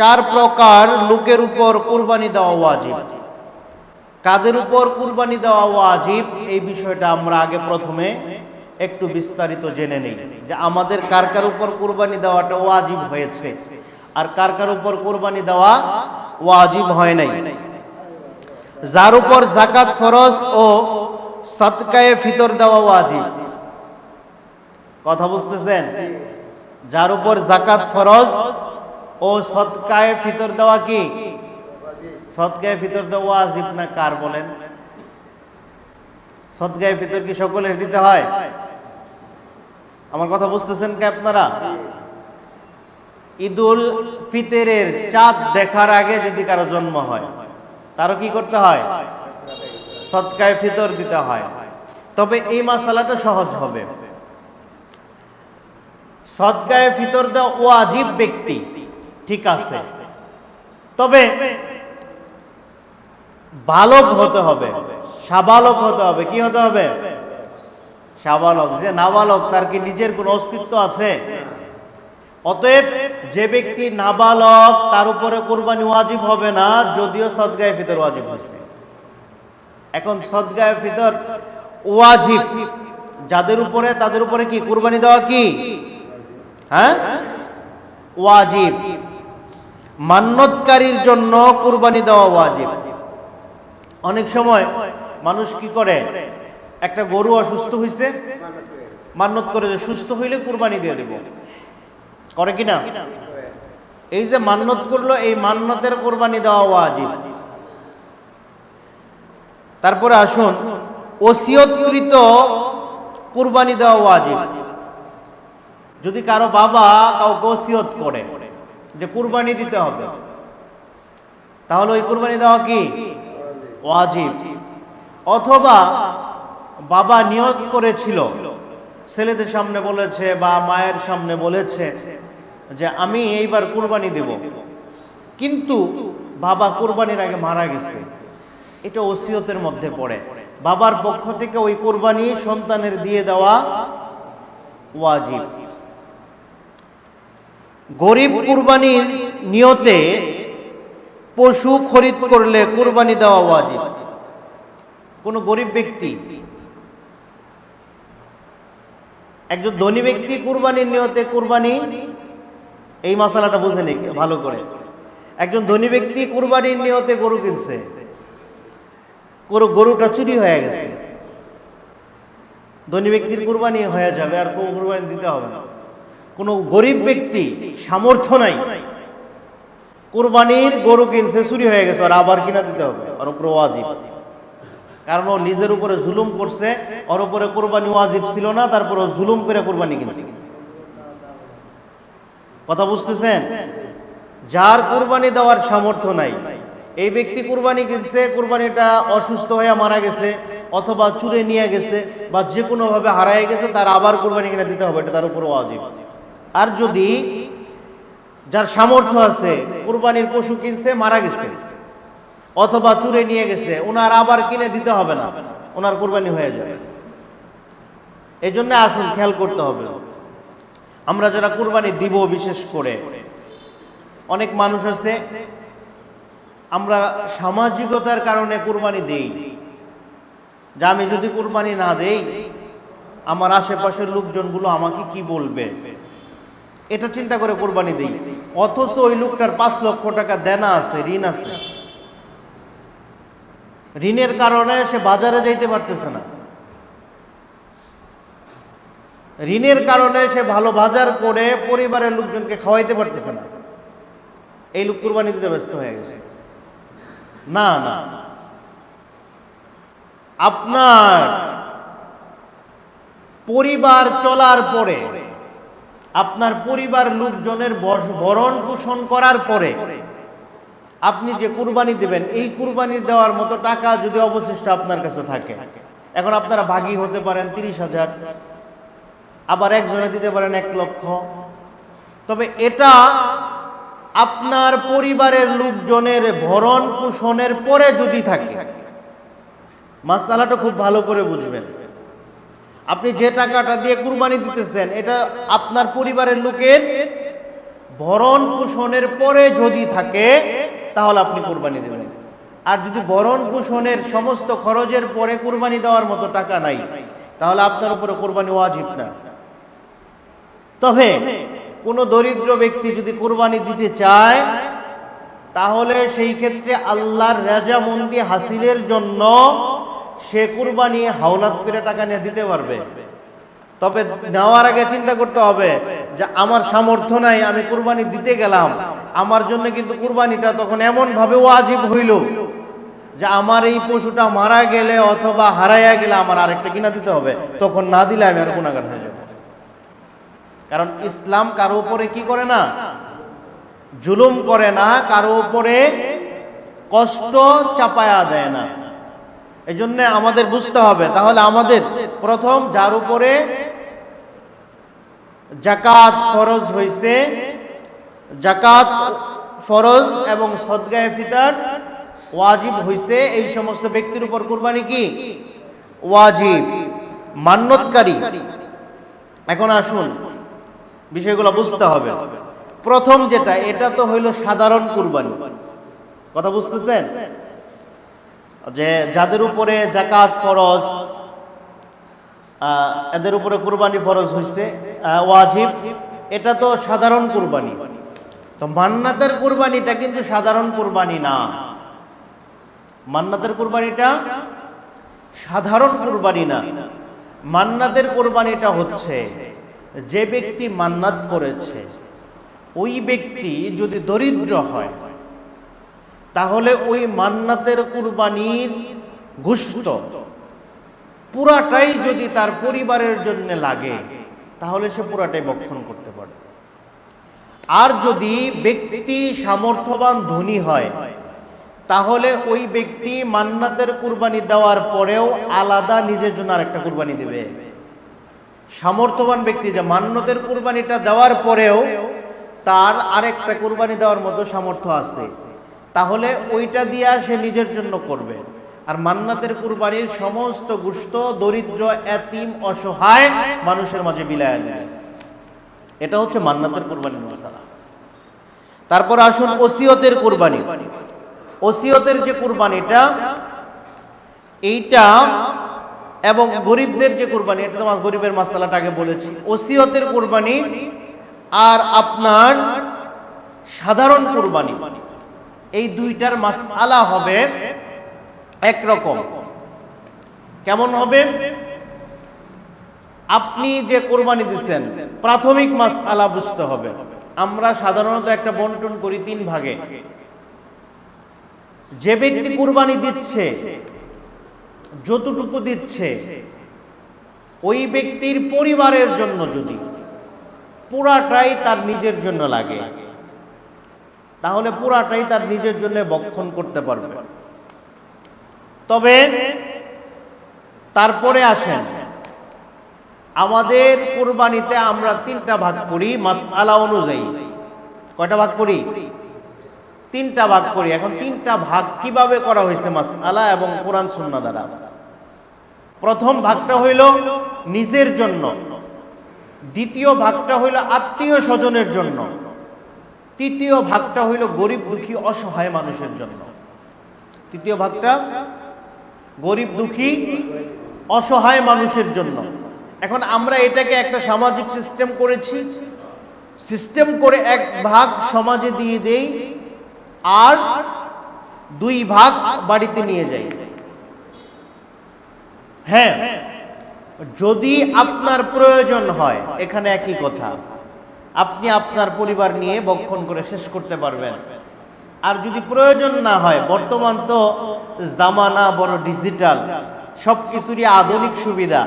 চার প্রকার লোকের উপর কুরবানি দেওয়া ওয়াজিব। কাদের উপর কুরবানি দেওয়া ওয়াজিব, এই বিষয়টা আমরা আগে প্রথমে একটু বিস্তারিত জেনে নেই। যে আমাদের কার কার উপর কুরবানি দেওয়াটা ওয়াজিব হয়েছে, আর কার কার উপর কুরবানি দেওয়া ওয়াজিব হয় নাই। যার উপর জাকাত ফরজ ও সৎকায়ে ফিতর দেওয়া ওয়াজিব। কথা বুঝতেছেন? যার উপর জাকাত ফরজ ও সৎকায়ে ফিতর দেওয়া কি? সৎকায়ে ফিতর দেওয়া আজিব না কার বলেন? সৎকায়ে ফিতর কি সকলের দিতে হয়? আমার কথা বুঝতেছেন কি আপনারা? ঈদুল ফিতরের চাঁদ দেখার আগে যদি কারও জন্ম হয়, তারও কি করতে হয়? সৎকায়ে ফিতর দিতে হয়। তবে এই মাসালাটা সহজ হবে। সৎকায়ে ফিতর দেওয়া ও ওয়াজিব ব্যক্তি ঠিক আছে। তবে বালক হতে হবে, সাবালক হতে হবে, কি হতে হবে? সাবালক, যে নাবালক, তার কি নিজের কোনো অস্তিত্ব আছে? অতএব যে ব্যক্তি নাবালক, তার উপরে কোরবানি ওয়াজিব হবে না, যদিও সদগায়ে ফিতর ওয়াজিব হয়েছে। এখন সদগায়ে ফিতর ওয়াজিব, যাদের উপরে, তাদের উপরে কি? কোরবানি দেওয়া কি? হ্যাঁ? ওয়াজিব। মান্যতকারীর জন্য কুরবানি দেওয়া ওয়াজিব। অনেক সময় মানুষ কি করে? একটা গরু অসুস্থ হয়েছে মান্যত করে যে সুস্থ হইলে কুরবানি দিয়ে দেব। করে কি না? এই যে মান্যত করল, এই মান্যতের কোরবানি দেওয়া ওয়াজিব। তারপরে আসুন, ওসিয়তকৃত কুরবানি দেওয়া ওয়াজিব। যদি কারও বাবা কাউকে ওসিয়ত করে যে কুরবানি দিতে হবে। তাহলে ওই কুরবানি দেওয়া কি? ওয়াজিব। অথবা বাবা নিয়ত করেছিল, ছেলেদের সামনে বলেছে বা মায়ের সামনে বলেছে যে আমি এইবার কুরবানি দেব। কিন্তু বাবা কুরবানির আগে মারা গেছে। এটা ওসিয়তের মধ্যে পড়ে। বাবার পক্ষ থেকে ওই কুরবানি সন্তানের দিয়ে দেওয়া ওয়াজিব। গরিব কুরবানির নিয়তে পশু খরিদ করলে কুরবানি দেওয়া ওয়াজিব। কোন গরিব ব্যক্তি, একজন ধনী ব্যক্তি কুরবানির নিয়তে কুরবানি, এই মশালাটা বুঝে নেই ভালো করে। একজন ধনী ব্যক্তি কুরবানির নিয়তে গরু কিনছে, গরু, গরুটা চুরি হয়ে গেছে। ধনী ব্যক্তির কুরবানি হয়ে যাবে, আর কোনো কুরবানি দিতে হবে না। কোনো গরিব ব্যক্তি সামর্থ্য নাই। কুরবানির গরু কিনছে, চুরি হয়ে গেছে, আর আবার কিনা দিতে হবে, আর উপরে ওয়াজিব। কারণ ও নিজের উপরে জুলুম করছে, ওর উপরে কোরবানি ওয়াজিব ছিল না, তারপর জুলুম করে কোরবানি কিনছে। কথা বুঝতেছেন? যার কোরবানি দেওয়ার সামর্থ্য নাই, এই ব্যক্তি কুরবানি কিনছে, কোরবানিটা অসুস্থ হয়ে মারা গেছে, অথবা চুরে নিয়ে গেছে, বা যে কোনো ভাবে হারায় গেছে, তার আবার কুরবানি কিনা দিতে হবে, এটা তার উপর ওয়াজিব। আর যদি যার সামর্থ্য আছে কুরবানির পশু কিনছে মারা গেছে অথবা চুরে নিয়ে গেছে ওনার আবার কিনে দিতে হবে না ওনার কুরবানি হয়ে যাবে। এই জন্য আসুন খেয়াল করতে হবে। আমরা যারা কুরবানি দিব বিশেষ করে অনেক মানুষ আছে আমরা সামাজিকতার কারণে কুরবানি দেই যে আমি যদি কুরবানি না দেই আমার আশেপাশের লোকজনগুলো আমাকে কি বলবে? এটা চিন্তা করে কোরবানি দেই। অথচ ওই লোকটার পাঁচ লক্ষ টাকা দেনা আছে, ঋণ আছে। ঋণের কারণে সে বাজারে যাইতে পারতেছে না। ঋণের কারণে সে ভালো বাজার করে পরিবারের লোকজনকে খাওয়াইতে পারতেছে না। এই লোক কোরবানি দিতে ব্যস্ত হয়ে গেছে। না না। আপনার পরিবার চলার পরে আপনার পরিবার লোকজনের ভরণ পোষণ করার পরে আপনি যে কুরবানি দেবেন, এই কুরবানি দেওয়ার মতো টাকা যদি অবশিষ্ট আপনার কাছে থাকে, এখন আপনারা ভাগী হতে পারেন তিরিশ হাজার, আবার একজনে দিতে পারেন এক লক্ষ। তবে এটা আপনার পরিবারের লোকজনের ভরণ পোষণের পরে যদি থাকে, মাসালাটা খুব ভালো করে বুঝবেন। আপনি যে টাকাটা দিয়ে কুরবানি দিতেছেন, এটা আপনার পরিবারের লোকের ভরণ পোষণের পরে যদি থাকে, তাহলে আপনি কোরবানি দেবেন। আর যদি ভরণ পোষণের সমস্ত খরচের পরে কোরবানি দেওয়ার মতো টাকা নাই, তাহলে আপনার উপরে কোরবানি ওয়াজিব না। তবে কোনো দরিদ্র ব্যক্তি যদি কোরবানি দিতে চায়, তাহলে সেই ক্ষেত্রে আল্লাহর রাজামন্দি হাসিলের জন্য সে কুরবানি হাওলাত করে টাকা নিয়ে দিতে পারবে। তবে নেওয়ার আগে চিন্তা করতে হবে যে আমার সামর্থ্য নাই, আমি কুরবানি দিতে গেলাম। আমার জন্য কিন্তু কুরবানিটা তখন এমন ভাবে ওয়াজিব হইল যে আমার এই পশুটা মারা গেলে অথবা হারাইয়া গেলে আমার আরেকটা কিনা দিতে হবে। তখন না দিলে আমি আর গুণাগার হয়ে যাব। কারণ ইসলাম কারও উপরে কি করে না? জুলুম করে না, কারও উপরে কষ্ট চাপায়া দেয় না। এই জন্য আমাদের বুঝতে হবে। তাহলে আমাদের প্রথম যার উপরে জাকাত ফরজ হইছে জাকাত ফরজ এবং সদগায়ে ফিতার ওয়াজিব হইছে, এই সমস্ত ব্যক্তির উপর কুরবানি কি? ওয়াজিব, মান্যতকারী। এখন আসুন, বিষয়গুলো বুঝতে হবে। প্রথম যেটা, এটা তো হইল সাধারণ কুরবানি। কথা বুঝতেছেন? যে যাদের উপরে জাকাত ফরজ এদের উপরে কুরবানি ফরজ হয়েছে ওয়াজিব, এটা তো সাধারণ কুরবানি। তো মান্নাতের কুরবানিটা কিন্তু সাধারণ কুরবানি না। মান্নাতের কুরবানিটা সাধারণ কুরবানি না। মান্নাতের কুরবানিটা হচ্ছে যে ব্যক্তি মান্নাত করেছে, ওই ব্যক্তি যদি দরিদ্র হয় তাহলে ওই মান্নাতের কুরবানির গুষ্ট পুরাটাই যদি তার পরিবারের জন্য লাগে, তাহলে সে পুরাটাই বক্ষণ করতে পারে। আর যদি ব্যক্তি সামর্থ্যবান ধনী হয়, তাহলে ওই ব্যক্তি মান্নাতের কুরবানি দেওয়ার পরেও আলাদা নিজের জন্য আরেকটা কুরবানি দেবে। সামর্থ্যবান ব্যক্তি যে মান্যতের কুরবানিটা দেওয়ার পরেও তার আরেকটা কুরবানি দেওয়ার মতো সামর্থ্য আছে। তাহলে ওইটা দিয়া সে নিজের জন্য করবে। আর মান্নাতের কুরবানির সমস্ত গুস্ত দরিদ্র, এতিম, অসহায় মানুষের মাঝে বিলায় দেয়। এটা হচ্ছে মান্নাতের কুরবানির মশালা। তারপর আসুন ওসিয়তের কুরবানি। ওসিয়তের যে কুরবানিটা, এইটা এবং গরিবদের যে কুরবানি, এটা তোমার গরিবের মাসালাটা আগে বলেছি। ওসিয়তের কুরবানি আর আপনার সাধারণ কুরবানি। এই দুইটার মাস আলা হবে একরকম। কেমন হবে? আপনি যে কোরবানি দিচ্ছেন প্রাথমিক মাস আলা বুঝতে হবে। আমরা সাধারণত একটা বন্টন করি তিন ভাগে। যে ব্যক্তি কুরবানি দিচ্ছে, যতটুকু দিচ্ছে, ওই ব্যক্তির পরিবারের জন্য যদি, পুরাটাই তার নিজের জন্য লাগে। তাহলে পুরাটাই তার নিজের জন্য বক্ষণ করতে পারবে। তবে তারপরে আসেন, আমাদের কুরবানিতে আমরা তিনটা ভাগ করি, মাসআলা অনুযায়ী। কয়টা ভাগ করি? তিনটা ভাগ করি। এখন তিনটা ভাগ কীভাবে করা হয়েছে মাসআলা এবং কোরআন সুন্নাহ দ্বারা? প্রথম ভাগটা হইল নিজের জন্য। দ্বিতীয় ভাগটা হইল আত্মীয় স্বজনের জন্য। তৃতীয় ভাগটা হইল গরিব দুঃখী অসহায় মানুষের জন্য। তৃতীয় ভাগটা, গরিব দুঃখী অসহায় মানুষের জন্য। এখন আমরা এটাকে একটা সামাজিক সিস্টেম করেছি। সিস্টেম করে এক ভাগ সমাজে দিয়ে দেই আর দুই ভাগ বাড়িতে নিয়ে যাই। হ্যাঁ যদি আপনার প্রয়োজন হয়, এখানে একই কথা। আপনি আপনার পরিবার নিয়ে বক্ষণ করে শেষ করতে পারবেন। আর যদি প্রয়োজন না হয়, বর্তমান তো জামানা বড় ডিজিটাল সব কিছুরই আধুনিক সুবিধা।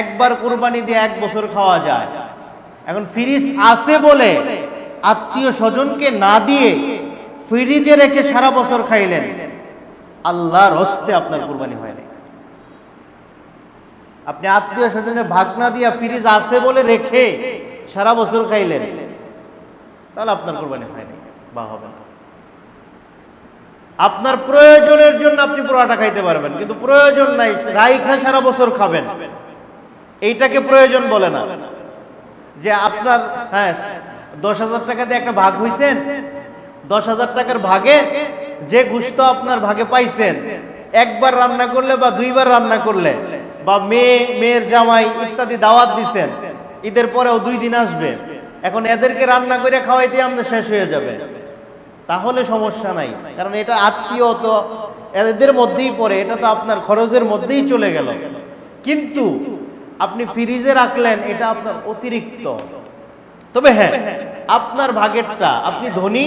একবার কোরবানি দিয়ে এক বছর খাওয়া যায়। এখন ফ্রিজ আছে বলে আত্মীয় স্বজনকে না দিয়ে ফ্রিজে রেখে সারা বছর খাইলেন, আল্লাহর হস্তে আপনার কোরবানি হয় না আপনি আত্মীয় স্বজনের ভাগ না দিয়া ফ্রিজ আছে বলে রেখে সারা বছর খাইলেন। তাহলে আপনার কোরবানি হয়নি বা হবে না। আপনার প্রয়োজনের জন্য আপনি পোড়াটা খাইতে পারবেন, কিন্তু প্রয়োজন নাই রাইখা সারা বছর খাবেন। এইটাকে প্রয়োজন বলে না। যে আপনার হ্যাঁ দশ হাজার টাকা দিয়ে একটা ভাগ হইছেন, দশ হাজার টাকার ভাগে যে গুস্ত আপনার ভাগে পাইছেন, একবার রান্না করলে বা দুইবার রান্না করলে, বা মেয়ে, মেয়ের জামাই ইত্যাদি দাওয়াত দিছেন ঈদের পরেও দুই দিন আসবে। এখন এদেরকে রান্না করে খাওয়াইতে আমাদের শেষ হয়ে যাবে। তাহলে সমস্যা নাই, কারণ এটা আত্মীয় তো এদের মধ্যেই পড়ে, এটা তো আপনার খরচের মধ্যেই চলে গেল। কিন্তু আপনি ফ্রিজে রাখলেন, এটা আপনার অতিরিক্ত। তবে হ্যাঁ আপনার ভাগেরটা, আপনি ধনী,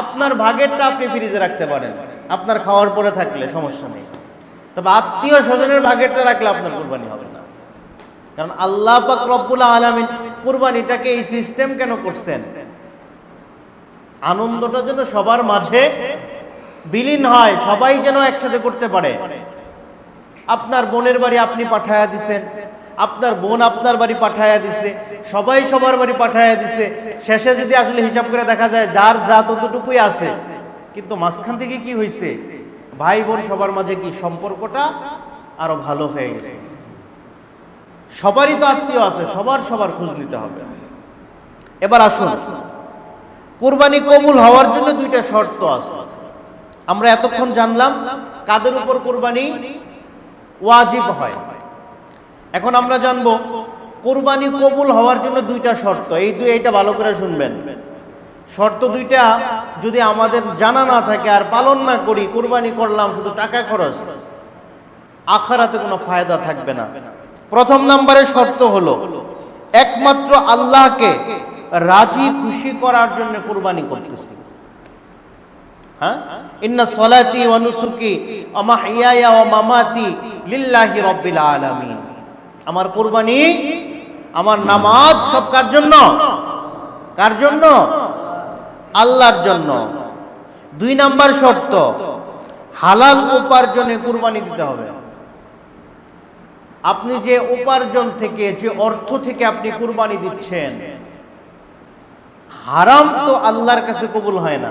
আপনার ভাগেরটা আপনি ফ্রিজে রাখতে পারেন। আপনার খাওয়ার পরে থাকলে সমস্যা নেই। তবে আত্মীয় স্বজনের ভাগেরটা রাখলে আপনার কোরবানি হবে। কারণ আল্লাহ পাক রব্বুল আলামিন কুরবানিটাকে এই সিস্টেম কেন করছেন? আনন্দটা যেন সবার মাঝে বিলীন হয়, সবাই যেন একসাথে করতে পারে। আপনার বোনের বাড়ি আপনি পাঠায়া দিছেন, আপনার বোন আপনার বাড়ি পাঠায়া দিছে, সবাই সবার বাড়ি পাঠায়া দিছে। শেষে যদি আসলে হিসাব করে দেখা যায়, যার যা ততটুকুই আছে। কিন্তু মাঝখান থেকে কি হয়েছে ভাই বোন সবার মাঝে কি সম্পর্কটা আরও ভালো হয়ে গেছে? সবারই তো আত্মীয় আছে, সবার সবার খোঁজ নিতে হবে। এবার আসুন। কোরবানি কবুল হওয়ার জন্য দুইটা শর্ত আছে। আমরা এতক্ষণ জানলাম কাদের উপর কোরবানি ওয়াজিব হয়। এখন আমরা জানব কোরবানি কবুল হওয়ার জন্য দুইটা শর্ত। এই দুই, এইটা ভালো করে শুনবেন। শর্ত দুইটা, যদি আমাদের জানা না থাকে আর পালন না করি, কোরবানি করলাম শুধু টাকা খরচ, আখারাতে কোনো ফায়দা থাকবে না। প্রথম নম্বরের শর্ত হলো, একমাত্র আল্লাহকে রাজি খুশি করার জন্য কোরবানি করতেছি। হ্যাঁ? ইন্না সলাতি ওয়া নুসুকি ওয়া মামাতি লিল্লাহি রাব্বিল আলামিন। আমার কোরবানি, আমার নামাজ সব কার জন্য? কার জন্য? আল্লাহর জন্য। দুই নাম্বার শর্ত, হালাল উপার্জনে কুরবানি দিতে হবে। আপনি যে উপার্জন থেকে, যে অর্থ থেকে আপনি কুরবানি দিচ্ছেন, হারাম তো আল্লাহর কাছে কবুল হয় না।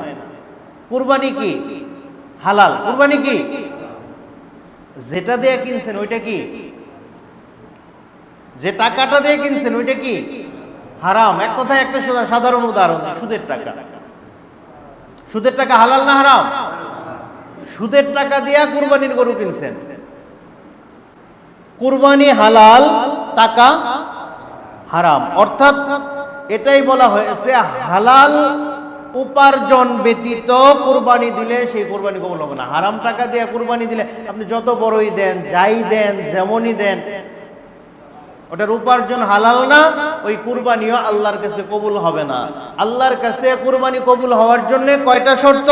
কুরবানি কি? হালাল। কুরবানি কি? যেটা দিয়ে কিনছেন, ওইটা কি? যে টাকাটা দিয়ে কিনছেন, ওইটা কি? হারাম। এক কথায় একটা সাধারণ উদাহরণ, সুদের টাকা। সুদের টাকা হালাল না হারাম? সুদের টাকা দিয়া কুরবানির গরু কিনছেন। কুরবানি হালাল, টাকা হারাম। অর্থাৎ এটাই বলা হয়েছে হালাল উপার্জন ব্যতীত কুরবানি দিলে সেই কুরবানি কবুল হবে না। হারাম টাকা দিয়ে কুরবানি দিলে আপনি যত বড়ই দেন, যাই দেন, যেমনই দেন, ওটার উপার্জন হালাল না, ওই কুরবানিও আল্লাহর কাছে কবুল হবে না। আল্লাহর কাছে কুরবানি কবুল হওয়ার জন্য কয়টা শর্ত?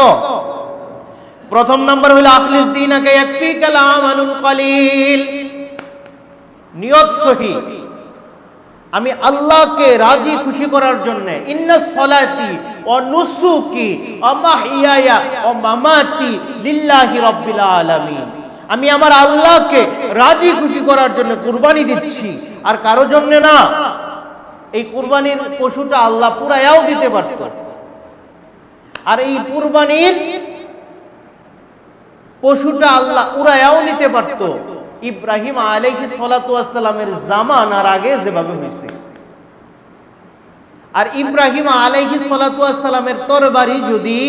প্রথম নাম্বার হলো আখলিস দিনাকে ইয়াকফিকাল আমালুল কলিল। নিয়ত সহি। আমি আল্লাহকে রাজি খুশি করার জন্য আমি আমার আল্লাহকে রাজি খুশি করার জন্য কুরবানি দিচ্ছি। আর কারও জন্য না। এই কুরবানির পশুটা আল্লাহ পুরায়াও দিতে পারত। আর এই কুরবানির পশুটা আল্লাহ উড়ায়াও নিতে পারত। ইব্রাহিম আলাইহি সালাতু ওয়াসসালামের জামানার আগে যেভাবে হয়েছে। আর ইব্রাহিম আলাইহি সালাতু ওয়াসসালামের তরবারি যদি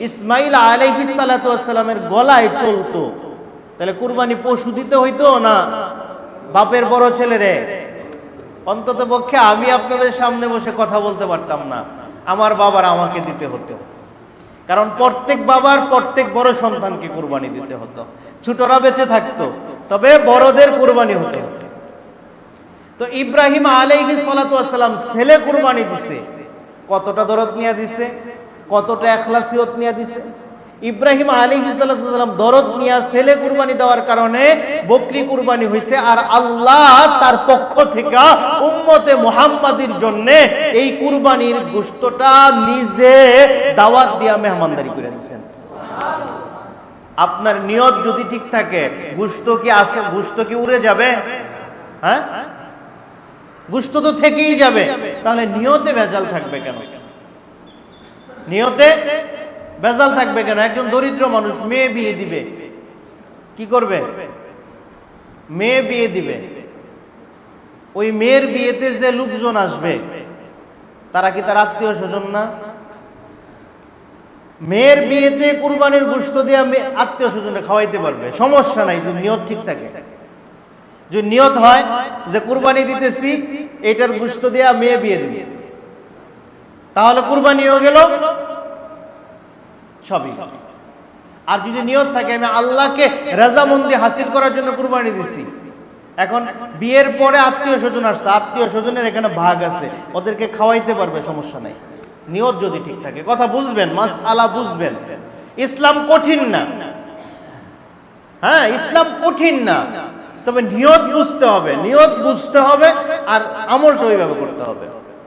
ইসমাইল আলাইহি সালাতু ওয়াসসালামের গলায় চলতো, তাহলে কুরবানি পশু দিতে হইতো না? বাপের বড় ছেলে রে অন্তত পক্ষে আমি আপনাদের সামনে বসে কথা বলতে পারতাম না। আমার বাবার আমাকে দিতে হতো। কারণ প্রত্যেক বাবার প্রত্যেক বড় সন্তানকে কুরবানি দিতে হতো। ছোটরা বেঁচে থাকতো, তবে বড়দের কুরবানি হতো। তো ইব্রাহিম আলাইহি সালাম ছেলে কুরবানি দিছে। কতটা দরদ নিয়ে দিছে? কতটা এখলাসিয়ত নিয়ে দিছে? ইব্রাহিম আলাইহি সালাম দরদ নিয়া ছেলে কুরবানি দেওয়ার কারণে বকরি কুরবানি হয়েছে আর আল্লাহ তার পক্ষ থেকে উম্মতে মুহাম্মাদির জন্য এই কুরবানির গোশতটা নিজে দাওয়াত দিয়া মেহমানদারি করে দিয়েছেন আপনার নিয়ত যদি ঠিক থাকে, গুস্ত কি আসে, গুস্ত কি উড়ে যাবে? হ্যাঁ? গুস্ত তো থেকেই যাবে। তাহলে নিয়তে ভেজাল থাকবে কেন? নিয়তে ভেজাল থাকবে কেন? একজন দরিদ্র মানুষ মেয়ে বিয়ে দিবে। কি করবে? মেয়ে বিয়ে দিবে। ওই মেয়ের বিয়েতে যে লোকজন আসবে, তারা কি তার আত্মীয় স্বজন না? মেয়ের বিয়েতে কুরবানির গোস্ত দিয়ে আত্মীয় স্বজনে খাওয়াইতে পারবে। সমস্যা নাই, যদি নিয়ত ঠিক থাকে। যদি নিয়ত হয় যে কুরবানি দিতেছি, এটার গোস্ত দিয়ে মেয়ে বিয়ে দিবে। তাহলে কুরবানিও গেল সবই। আর যদি নিয়ত থাকে, আমি আল্লাহকে রাজামন্দি হাসিল করার জন্য কুরবানি দিচ্ছি এখন বিয়ের পরে আত্মীয় স্বজন আসছে, আত্মীয় স্বজনের এখানে ভাগ আছে, ওদেরকে খাওয়াইতে পারবে, সমস্যা নাই। নিয়ত যদি ঠিক থাকে, কথা বুঝবেন মাস আলা বুঝবেন। ইসলাম কঠিন না। হ্যাঁ ইসলাম কঠিন না। তবে নিয়ত বুঝতে হবে, নিয়ত বুঝতে হবে আর আমলটা ওইভাবে করতে হবে।